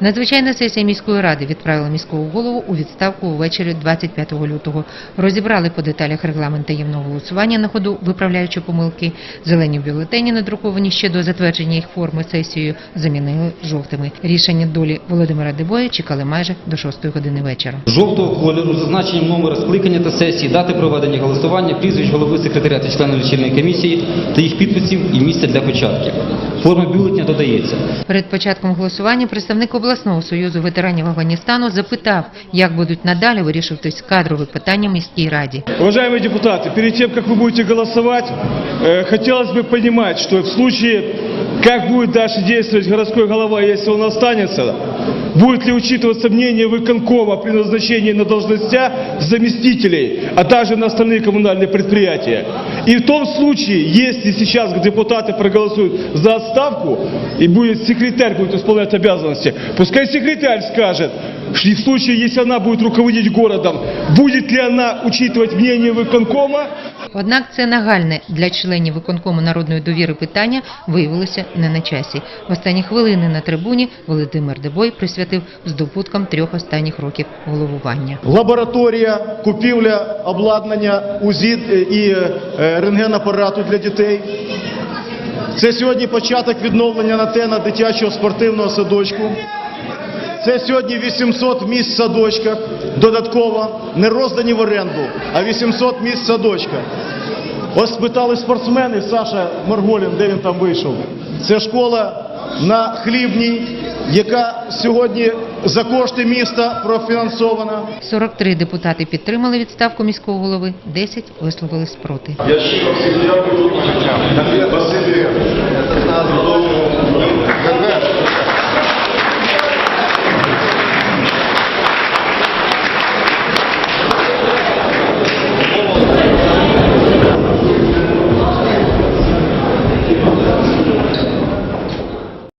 Надзвичайна сесія міської ради відправила міського голову у відставку увечері 25 лютого. Розібрали по деталях регламент таємного голосування на ходу, виправляючи помилки. Зелені бюлетені, надруковані ще до затвердження їх форми сесією, замінили жовтими. Рішення долі Володимира Дебоя чекали майже до 6 години вечора. Жовтого кольору з зазначенням номера скликання та сесії, дати проведення голосування, прізвищ голови секретаря та членів лічильної комісії та їх підписів і місця для початків. Форма бюлетня додається. Перед початком голосування представник обласного союзу ветеранів Афганістану запитав, як будуть надалі вирішуватись кадрові питання в міській раді. Уважаемые депутаты, перед тем, как вы будете голосовать, э, хотелось бы понимать, что в случае, как будет дальше действовать городской голова, если он останется, будет ли учитываться мнение выконкома при назначении на должностя заместителей, а также на остальные коммунальные предприятия. И в том случае, если сейчас депутаты проголосуют за отставку, и будет секретарь будет исполнять обязанности, пускай секретарь скажет, и в случае, если она будет руководить городом, будет ли она учитывать мнение выконкома, Однак це нагальне для членів виконкому народної довіри питання виявилося не на часі. В останні хвилини на трибуні Володимир Дебой присвятив здобуткам трьох останніх років головування. лабораторія, купівля обладнання УЗІ і е, рентгенапарату для дітей. Це сьогодні початок відновлення натена дитячого спортивного садочку. Це сьогодні 800 місць в садочках додатково, не роздані в оренду, а 800 місць в садочках. Ось спитали спортсмени, Саша Марголін, де він там вийшов. Це школа на Хлібній, яка сьогодні за кошти міста профінансована. 43 депутати підтримали відставку міського голови, 10 висловили спроти. Я щиро всім дякую.